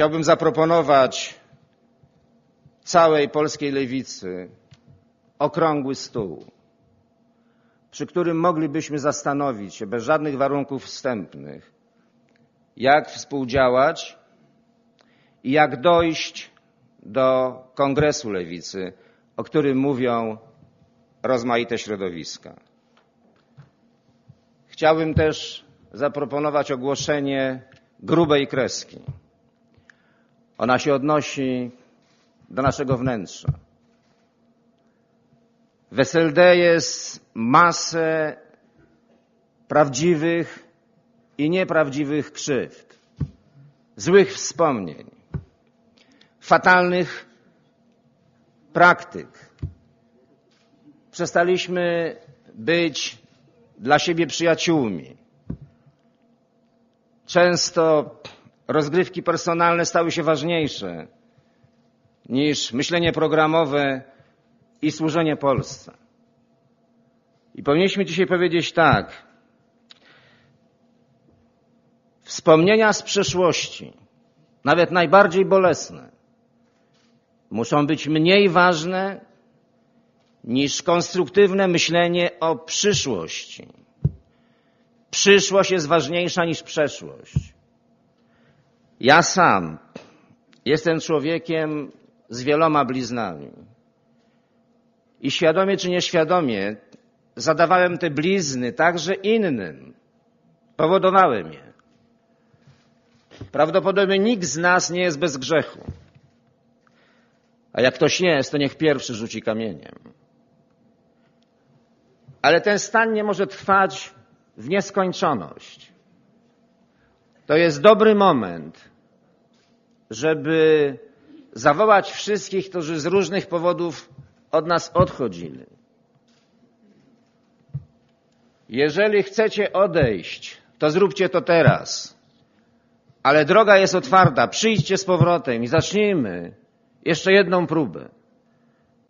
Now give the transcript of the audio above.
Chciałbym zaproponować całej polskiej lewicy okrągły stół, przy którym moglibyśmy zastanowić się bez żadnych warunków wstępnych, jak współdziałać i jak dojść do kongresu lewicy, o którym mówią rozmaite środowiska. Chciałbym też zaproponować ogłoszenie grubej kreski. Ona się odnosi do naszego wnętrza. W SLD jest masę prawdziwych i nieprawdziwych krzywd, złych wspomnień, fatalnych praktyk. Przestaliśmy być dla siebie przyjaciółmi. Często rozgrywki personalne stały się ważniejsze niż myślenie programowe i służenie Polsce. I powinniśmy dzisiaj powiedzieć tak. Wspomnienia z przeszłości, nawet najbardziej bolesne, muszą być mniej ważne niż konstruktywne myślenie o przyszłości. Przyszłość jest ważniejsza niż przeszłość. Ja sam jestem człowiekiem z wieloma bliznami. I świadomie czy nieświadomie zadawałem te blizny także innym. Powodowałem je. Prawdopodobnie nikt z nas nie jest bez grzechu. A jak ktoś jest, to niech pierwszy rzuci kamieniem. Ale ten stan nie może trwać w nieskończoność. To jest dobry moment, żeby zawołać wszystkich, którzy z różnych powodów od nas odchodzili. Jeżeli chcecie odejść, to zróbcie to teraz. Ale droga jest otwarta. Przyjdźcie z powrotem i zacznijmy jeszcze jedną próbę.